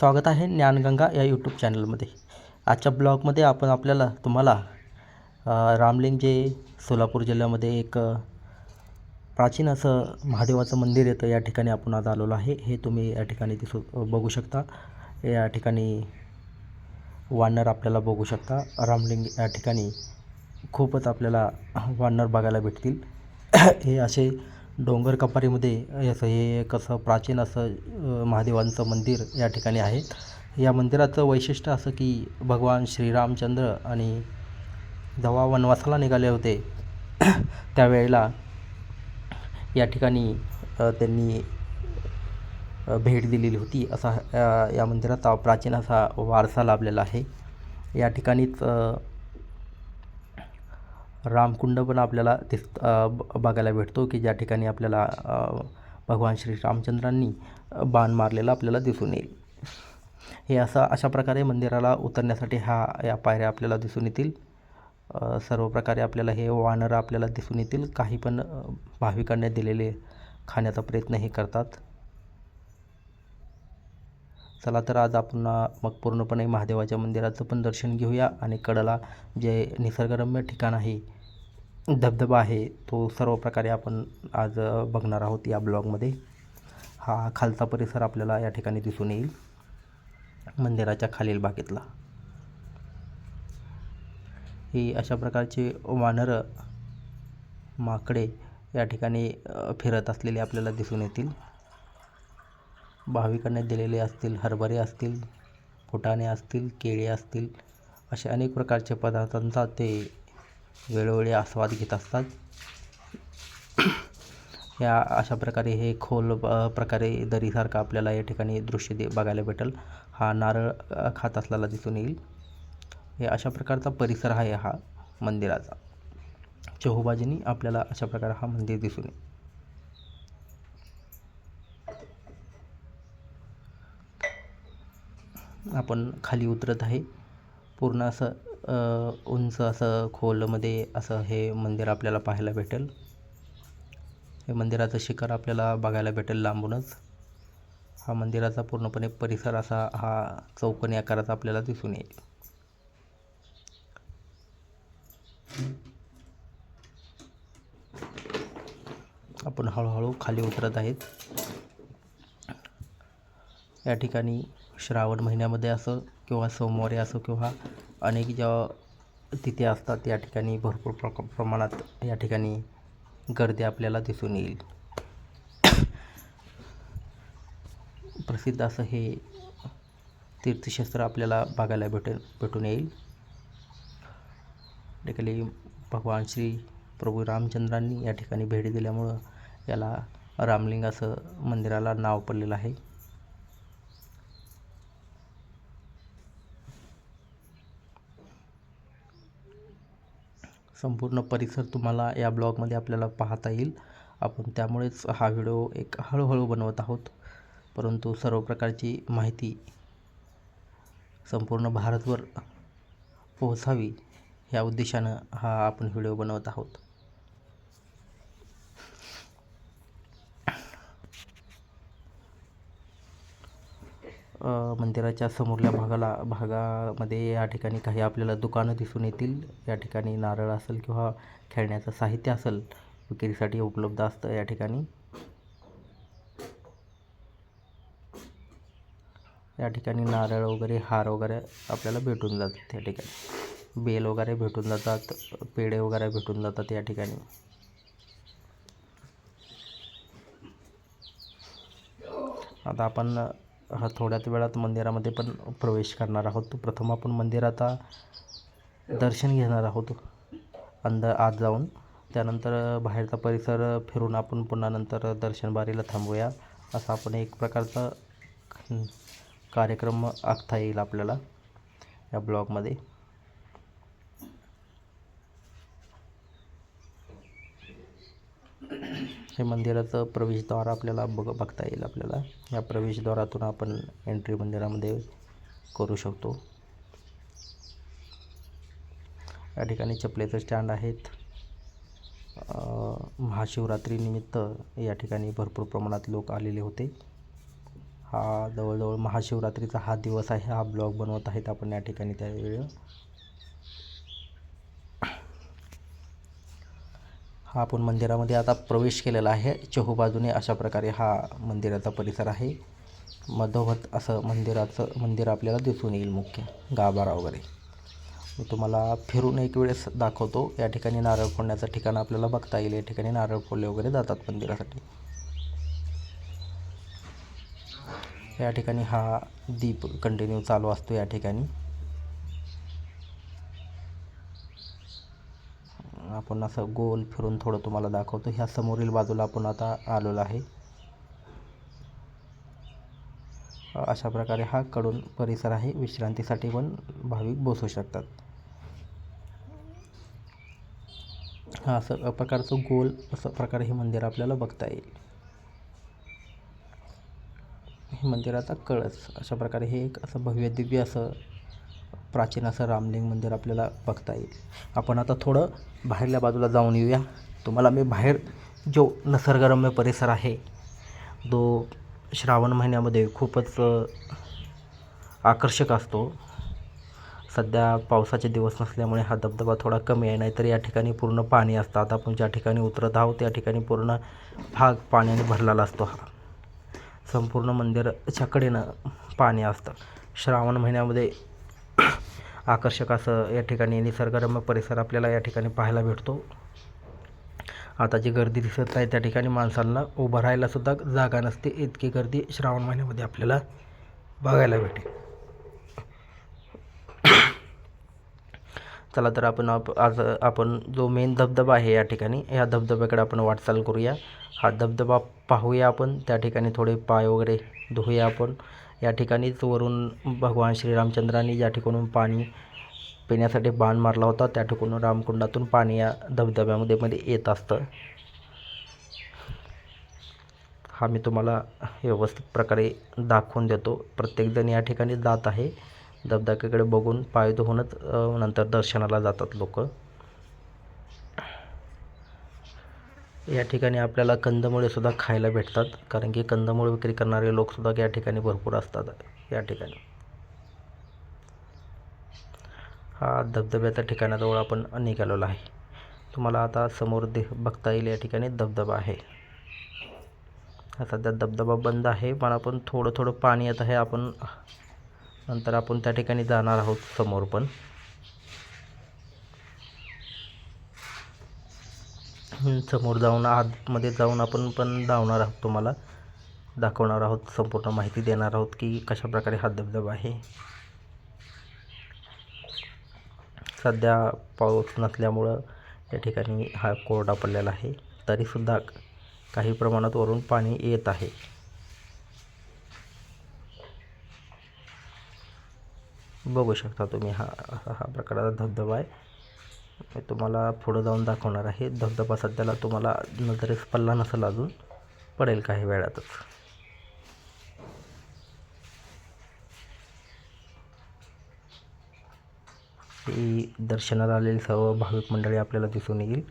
स्वागत आहे ज्ञानगंगा या यूट्यूब चॅनलमध्ये आजच्या ब्लॉगमध्ये आपण आपल्याला तुम्हाला रामलिंग जे सोलापूर जिल्ह्यामध्ये एक प्राचीन असं महादेवाचं मंदिर येतं या ठिकाणी आपण आज आलेलो आहे. हे तुम्ही या ठिकाणी दिसू बघू शकता. या ठिकाणी वानर आपल्याला बघू शकता. रामलिंग या ठिकाणी खूपच आपल्याला वानर बघायला भेटतील. हे असे डोंगर कपारीमध्ये असं हे एक असं प्राचीन असं महादेवांचं मंदिर या ठिकाणी आहे. या मंदिराचं वैशिष्ट्य असं की भगवान श्रीरामचंद्र आणि जेव्हा वनवासाला निघाले होते त्यावेळेला या ठिकाणी त्यांनी भेट दिलेली होती. असा या मंदिराचा प्राचीन असा वारसा लाभलेला आहे. या ठिकाणीच रामकुंड पण आपल्याला दिस ब- बघायला भेटतो की ज्या ठिकाणी आपल्याला भगवान श्री रामचंद्रांनी बाण मारलेला आपल्याला दिसून येईल. हे असं अशा प्रकारे मंदिराला उतरण्यासाठी हा या पायऱ्या आपल्याला दिसून येतील. सर्व प्रकारे आपल्याला हे वानरं आपल्याला दिसून येतील. काही पण भाविकांनी दिलेले खाण्याचा प्रयत्न हे करतात. चला तर आज आपण मग पूर्णपणे महादेवाच्या मंदिराचं पण दर्शन घेऊया आणि कडला जे निसर्गरम्य ठिकाण आहे धबधबा आहे तो सर्व प्रकारे आपण आज बघणार आहोत या ब्लॉगमध्ये. हा खालचा परिसर आपल्याला या ठिकाणी दिसून येईल मंदिराच्या खालील बागेतला. ही अशा प्रकारची वानरं माकडे या ठिकाणी फिरत असलेले आपल्याला दिसून येतील. भाविकांनी दिलेले असतील हरभरे असतील फुटाणे असतील केळे असतील असे अनेक प्रकारचे पदार्थांचा ते वेळोवेळी आस्वाद घेत असतात. या अशा प्रकारे हे खोल प्रकारे दरीसारखं आपल्याला या ठिकाणी दृश्य दे बघायला भेटेल. हा नारळ खात असलेला दिसून येईल. हे अशा प्रकारचा परिसर आहे हा मंदिराचा. चहूबाजूनी आपल्याला अशा प्रकारे हा मंदिर दिसून येईल. आपण खाली उतरत आहे. पूर्ण असं उंच असं खोलमध्ये असं हे मंदिर आपल्याला पाहायला भेटेल. हे मंदिराचं शिखर आपल्याला बघायला भेटेल लांबूनच. हा मंदिराचा पूर्णपणे परिसर असा हा चौकोनी आकाराचा आपल्याला दिसून येईल. आपण हळूहळू खाली उतरत आहेत. या ठिकाणी श्रावण महिन्यामध्ये असो किंवा सोमवारी असो किंवा अनेक ज्या तिथी असतात या ठिकाणी भरपूर प्र प्रमाणात या ठिकाणी गर्दी आपल्याला दिसून येईल. प्रसिद्ध असं हे तीर्थक्षेत्र आपल्याला बघायला भेटेल भेटून येईल. ठिकाणी भगवान श्री प्रभू रामचंद्रांनी या ठिकाणी भेट दिल्यामुळं याला रामलिंग असं मंदिराला नाव पडलेलं आहे. संपूर्ण परिसर तुम्हाला या ब्लॉगमध्ये आपल्याला पाहता येईल. आपण त्यामुळेच हा व्हिडिओ एक हळूहळू बनवत आहोत. परंतु सर्व प्रकारची माहिती संपूर्ण भारतभर पोहोचावी या उद्देशानं हा आपण व्हिडिओ बनवत आहोत. मंदिराच्या समोरल्या भागाला भागामध्ये या ठिकाणी काही आपल्याला दुकानं दिसून येतील. या ठिकाणी नारळ असेल किंवा खेळण्याचं साहित्य असेल विक्रीसाठी उपलब्ध असतं या ठिकाणी. या ठिकाणी नारळ वगैरे हार वगैरे आपल्याला भेटून जातात या ठिकाणी. बेल वगैरे भेटून जातात पेढे वगैरे भेटून जातात या ठिकाणी. आता आपण हा थोड्याच वेळात मंदिरामध्ये पण प्रवेश करणार आहोत. प्रथम आपण मंदिराचा दर्शन घेणार आहोत. अंद आत जाऊन. त्यानंतर बाहेरचा परिसर फिरून आपण पुन्हा नंतर दर्शनबारीला थांबूया. असा आपण एक प्रकारचा कार्यक्रम आखता येईल आपल्याला या ब्लॉगमध्ये. हे मंदिराचं प्रवेशद्वार आपल्याला बघ बघता येईल आपल्याला. या प्रवेशद्वारातून आपण एंट्री मंदिरामध्ये करू शकतो. या ठिकाणी चपलेचं स्टँड आहेत. महाशिवरात्रीनिमित्त या ठिकाणी भरपूर प्रमाणात लोक आलेले होते. हा जवळजवळ महाशिवरात्रीचा हा दिवस आहे हा ब्लॉग बनवत आहेत आपण या ठिकाणी त्यावेळी. हा आपण मंदिरामध्ये आता प्रवेश केलेला आहे. चहूबाजूने अशा प्रकारे हा मंदिराचा परिसर आहे. मधोमध असं मंदिराचं मंदिर आपल्याला दिसून येईल मुख्य गाभारा वगैरे. मी तुम्हाला फिरून एक वेळेस दाखवतो. या ठिकाणी नारळ फोडण्याचं ठिकाण आपल्याला बघता येईल. या ठिकाणी नारळ फोडले वगैरे जातात मंदिरासाठी. या ठिकाणी हा दीप कंटिन्यू चालू असतो या ठिकाणी. आपण असं गोल फिरून थोडं तुम्हाला दाखवतो. ह्या समोरील बाजूला आपण आता आलेलो आहे. अशा प्रकारे हा कडून परिसर आहे. विश्रांतीसाठी पण भाविक बसू शकतात. हा असं प्रकारचं गोल असं प्रकारे हे मंदिर आपल्याला बघता येईल. हे मंदिराचा कळस अशा प्रकारे हे एक असं भव्य दिव्य असं प्राचीन असं रामलिंग मंदिर आपल्याला बघता येईल. आपण आता थोडं बाहेरल्या बाजूला जाऊन येऊया. तुम्हाला मी बाहेर जो निसर्गरम्य परिसर आहे तो श्रावण महिन्यामध्ये खूपच आकर्षक असतो. सध्या पावसाचे दिवस नसल्यामुळे हा धबधबा थोडा कमी आहे नाहीतर या ठिकाणी पूर्ण पाणी असतं. आता आपण ज्या ठिकाणी उतरत आहोत त्या ठिकाणी पूर्ण भाग पाण्याने भरलेला असतो हा. संपूर्ण मंदिराच्या कडेनं पाणी असतं. श्रावण महिन्यामध्ये आकर्षक असं या ठिकाणी निसर्गरम्य परिसर आपल्याला या ठिकाणी पाहायला भेटतो. आता जी गर्दी दिसत आहे त्या ठिकाणी माणसांना उभं राहायलासुद्धा जागा नसते. इतकी गर्दी श्रावण महिन्यामध्ये आपल्याला बघायला भेटेल चला तर आपण आप आज आपण जो मेन धबधबा आहे या ठिकाणी या धबधब्याकडे आपण वाटचाल करूया. हा धबधबा पाहूया आपण. त्या ठिकाणी थोडे पाय वगैरे धुवूया आपण. या ठिकाणीच वरून भगवान श्रीरामचंद्रांनी ज्या ठिकाणून पाणी पिण्यासाठी बाण मारला होता त्या ठिकाणून रामकुंडातून पाणी या धबधब्यामध्ये मध्ये येत असतं. हा मी तुम्हाला व्यवस्थित प्रकारे दाखवून देतो. प्रत्येकजण या ठिकाणी जात आहे. धबधब्याकडे बघून पाय धुवूनच नंतर दर्शनाला जातात लोक. या ठिकाणी आपल्याला कंदमुळेसुद्धा खायला भेटतात. कारण की कंदमुळ विक्री करणारे लोकसुद्धा या ठिकाणी भरपूर असतात. या ठिकाणी. हा धबधब्याच्या ठिकाणाजवळ आपण निघालेलो आहे. तुम्हाला आता समोर दे बघता येईल या ठिकाणी धबधबा आहे. सध्या धबधबा बंद आहे. पण आपण थोडं थोडं पाणी येत आहे. आपण नंतर आपण त्या ठिकाणी जाणार आहोत समोर पण. समोर जाऊन आतमध्ये जाऊन आपण पण धावणार आहोत तुम्हाला. दाखवणार आहोत संपूर्ण माहिती देणार आहोत की कशा प्रकारे हा धबधबा आहे. सध्या पाऊस नसल्यामुळं या ठिकाणी हा कोरडा पडलेला आहे. तरीसुद्धा काही प्रमाणात वरून पाणी येत आहे. बघू शकता तुम्ही हा असा हा प्रकारचा धबधबा आहे. मी तुम्हाला पुढं जाऊन दाखवणार आहे. धबधबा सध्याला तुम्हाला नजरेस पल्ला नसेल अजून पडेल काही वेळातच. ही दर्शनाला आलेली सर्व भाविक मंडळी आपल्याला दिसून येईल.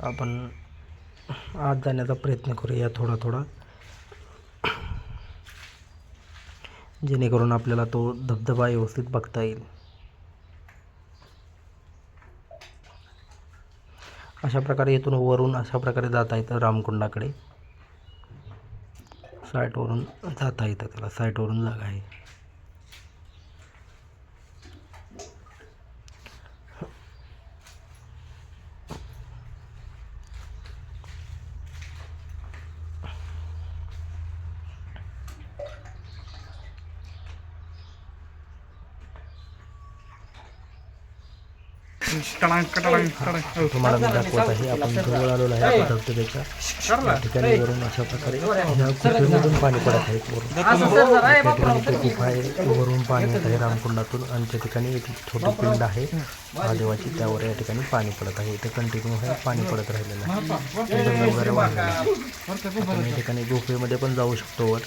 आपण आत जाण्याचा प्रयत्न करूया थोडा थोडा. जेणेकरून आपल्याला तो धबधबा व्यवस्थित बघता येईल. अशा प्रकारे इथून वरून अशा प्रकारे जाता येतं रामकुंडाकडे. साईटवरून जाता येतं त्याला साईटवरून जागा आहे. तुम्हाला मी दाखवत आहे आपण जवळ आलेलो आहे धबधब्याच्या ठिकाणी वरून अशा प्रकारे ह्या गुफेमधून पाणी पडत आहे वरून. गुफा आहे वरून पाणी येत आहे रामकुंडातून आणि त्या ठिकाणी एक छोटी पिंड आहे. महादेवाची त्यावर या ठिकाणी पाणी पडत आहे. इथे कंटिन्यू हे पाणी पडत राहिलेलं आहे. वगैरे वाढलेलं आहे. आपण या ठिकाणी गुफेमध्ये पण जाऊ शकतो वर.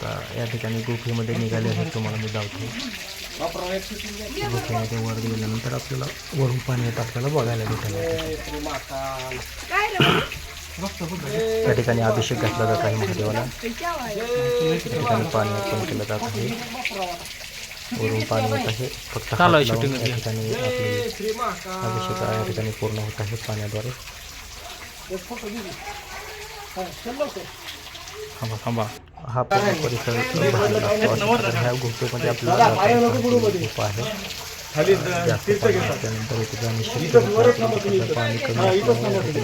तर या ठिकाणी गुफेमध्ये निघाले आहे तुम्हाला मी जावतो गुफेमध्ये वर गेल्यानंतर आपल्याला वरून पाणी येत. आपल्याला बघायला भेटेल. या ठिकाणी अभिषेक घातला जात आहे महादेवाला. या ठिकाणी पाणी अर्पण केलं जात आहे. वरून पाणी येत आहे. फक्त हात लावून या ठिकाणी आपली अभिषेक या ठिकाणी पूर्ण होत आहे पाण्याद्वारे. थांबा थांबा. हा पूर्ण परिसर ह्या गुफेमध्ये आपल्याला गुफा आहे. जास्त पाणी असल्यानंतर इथे जाणे शक्य होत नाही. तिकडलं पाणी कमी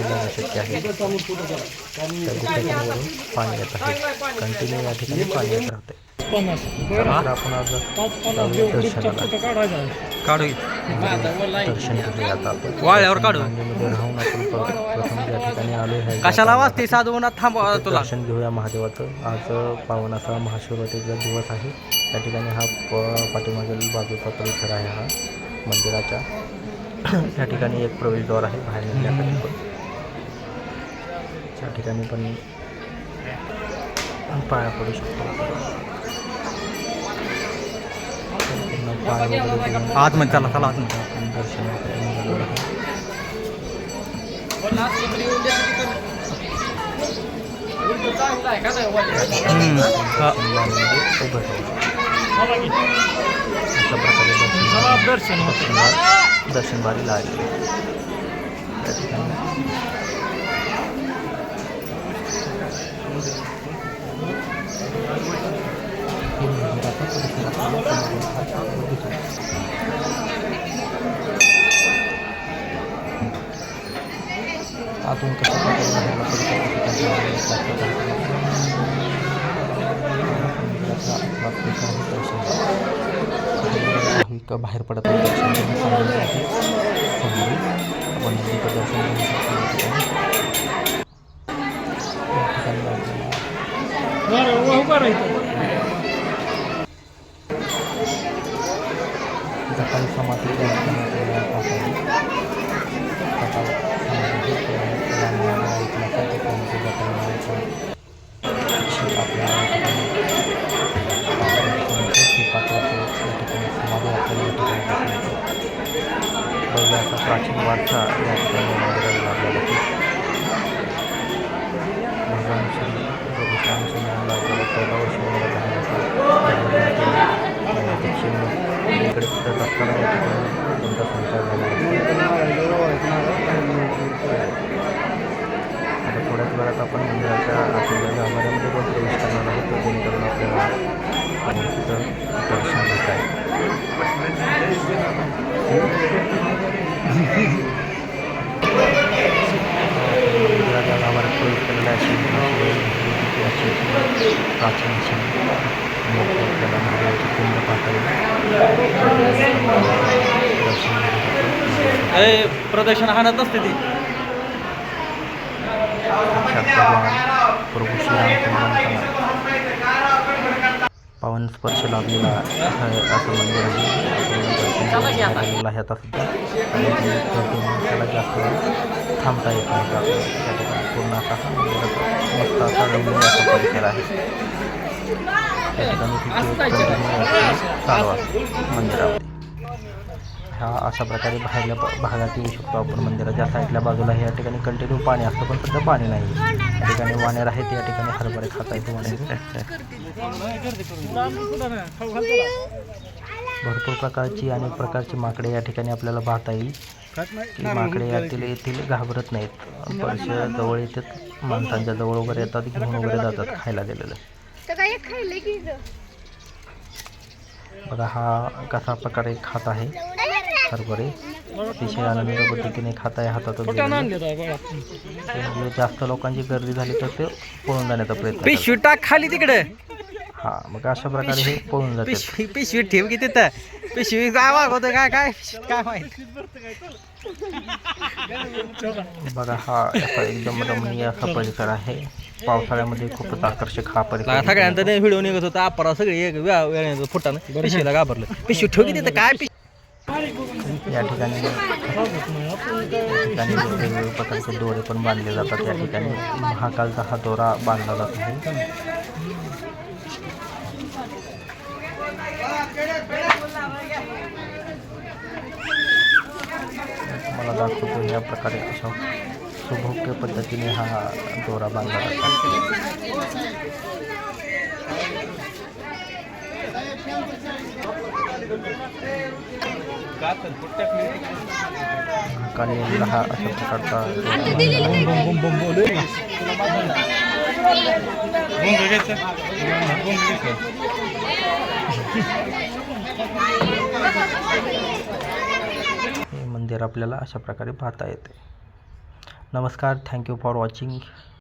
जाणे शक्य आहे. त्या गुफेच्या वरून पाणी येत आहे. कंटिन्यू या ठिकाणी पाणी येत राहते तर आपण आज जाऊया दर्शनाला. काढू दर्शन घेऊया आता आपण. वाळल्यावर काढू. राहून आपण प्र- प्रथम ज्या ठिकाणी आलो आहे कशाला वाजते साधू म्हणा थांब तुला. दर्शन घेऊया महादेवाचं. आज पावन असा महाशिवरात्रीचा दिवस आहे. त्या ठिकाणी हा प पाठीमागील बाजूचा परिसर आहे हा मंदिराच्या. त्या ठिकाणी एक प्रवेशद्वार आहे बाहेर निघण्यासाठी पण. त्या ठिकाणी पण पाया पडू शकतो. आतमध्ये चला चला आतमध्ये आहे दर्शन दर्शन बारीला आले त्या ठिकाणी दर्शन बाहेर पडत आहे दर्शन घेऊन आहे आपण दर्शन घेऊ दक्षिण इकडे फिरत असताना या संचार झाला आता थोड्याच वेळात आपण मंदिराच्या आतल्या गाभाऱ्यामध्ये पण प्रवेश करणार आहोत. तर जेणेकरून आपल्याला आणि तिथं दर्शन घेत आहे. मंदिराच्या गाभाऱ्यात प्रवेश केलेला अशी प्राचीन अशी प्रदर्शन हाणत असते ती. प्रभू श्रीरामचंद्रांचा पावन स्पर्श लाभलेला असं मंदिर आहे. आहे आता सुद्धा आणि त्याला जास्त थांबता येत नाही. त्या ठिकाणी पूर्ण असा मंदिराचा मस्त असा रमणीय असा परिसर आहे. हा चालू आहे मंदिरामध्ये अशा प्रकारे बाहेरल्या भागात येऊ शकतो आपण मंदिराच्या साईडल्या बाजूला या ठिकाणी कंटिन्यू पाणी असतं पण सध्या पाणी नाही. या ठिकाणी वानेर आहेत या ठिकाणी हरभरे खाता येतो भरपूर प्रकारची अनेक प्रकारची माकडे या ठिकाणी आपल्याला पाहता येईल. की माकडे यातील येथील घाबरत नाहीत. पैसे जवळ येतात. माणसांच्या जवळ वगैरे येतात घेऊन वगैरे जातात खायला दिलेलं. तर काय खायला की ग? बघा हा कसा प्रकारे खात आहे हरभरे अतिशय आनंद पद्धतीने खात आहे दिलेलं. म्हणजे जास्त लोकांची गर्दी झाली तर ते पळून जाण्याचा प्रयत्न करतात. पिशवी टाक खाली तिकडे हा मग अशा प्रकारे हे पळून जाते पिशवी पिशवी ठेव की तिथं. पिशवी काय वागवतं काय काय काय माहित? बघा हा असा एकदम रमणीय असा परिसर आहे. पावसाळ्यामध्ये खूपच आकर्षक हा परिसर सगळ्यांचा व्हिडिओ निघत होता. अपरा सगळे एक वेळा वेळेचं फुटानं. पिशवीला घाबरलं. पिशवी ठेव की तिथं? काय पिशवी? या ठिकाणी या ठिकाणी वेगवेगळ्या प्रकारचे दोरे पण बांधले जातात. या ठिकाणी महाकालचा हा दोरा बांधला जात आहे. मला दाखवतो या प्रकारे अशा सुभोग्य पद्धतीने हा दोरा बांधला जातो महाकाली यांचा हा अशा प्रकारचा दोरा हे मंदिर आपल्याला अशा प्रकारे पाहता येते. नमस्कार थँक्यू फॉर वॉचिंग